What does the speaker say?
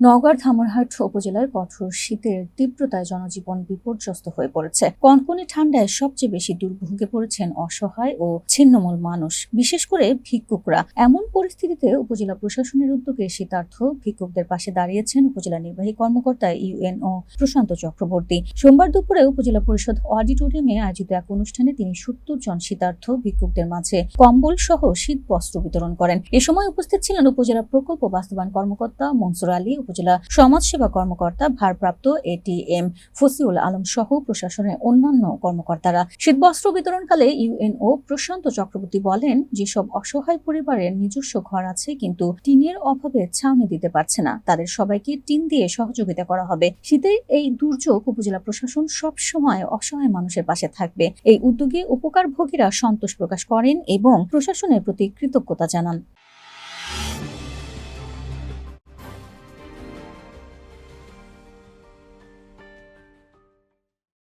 নওগাঁর ধামরহাট উপজেলায় কঠোর শীতের তীব্রতায় জনজীবন বিপর্যস্ত হয়ে পড়েছে। কনকনে ঠান্ডায় সবচেয়ে বেশি দুর্ভোগে পড়েছেন অসহায় ও ছিন্নমূল মানুষ, বিশেষ করে ভিক্ষুকরা। এমন পরিস্থিতিতে উপজেলা প্রশাসনের উদ্যোগে শীতার্থ ভিক্ষুকদের পাশে দাঁড়িয়েছেন উপজেলা নির্বাহী কর্মকর্তা ইউএনও প্রশান্ত চক্রবর্তী। সোমবার দুপুরে উপজেলা পরিষদ অডিটোরিয়ামে আয়োজিত এক অনুষ্ঠানে তিনি সত্তর জন শীতার্থ ভিক্ষুকদের মাঝে কম্বল সহ শীত বস্ত্র বিতরণ করেন। এ সময় উপস্থিত ছিলেন উপজেলা প্রকল্প বাস্তবায়ন কর্মকর্তা মনসুর আলী উপজেলা সমাজসেবা কর্মকর্তা ভারপ্রাপ্ত এটিএম ফসিউল আলম সহ প্রশাসনের অন্যান্য কর্মকর্তারা। শীতবস্ত্র বিতরণকালে ইউএনও প্রশান্ত চক্রবর্তী বলেন, যেসব অসহায় পরিবারের নিজস্ব ঘর আছে, কিন্তু টিনের অভাবে ছাউনি দিতে পারছে না। তাদের সবাইকে টিন দিয়ে সহযোগিতা করা হবে। শীতে এই দুর্যোগ উপজেলা প্রশাসন সব সময় অসহায় মানুষের পাশে থাকবে। এই উদ্যোগে উপকারভোগীরা সন্তোষ প্রকাশ করেন এবং প্রশাসনের প্রতি কৃতজ্ঞতা জানান।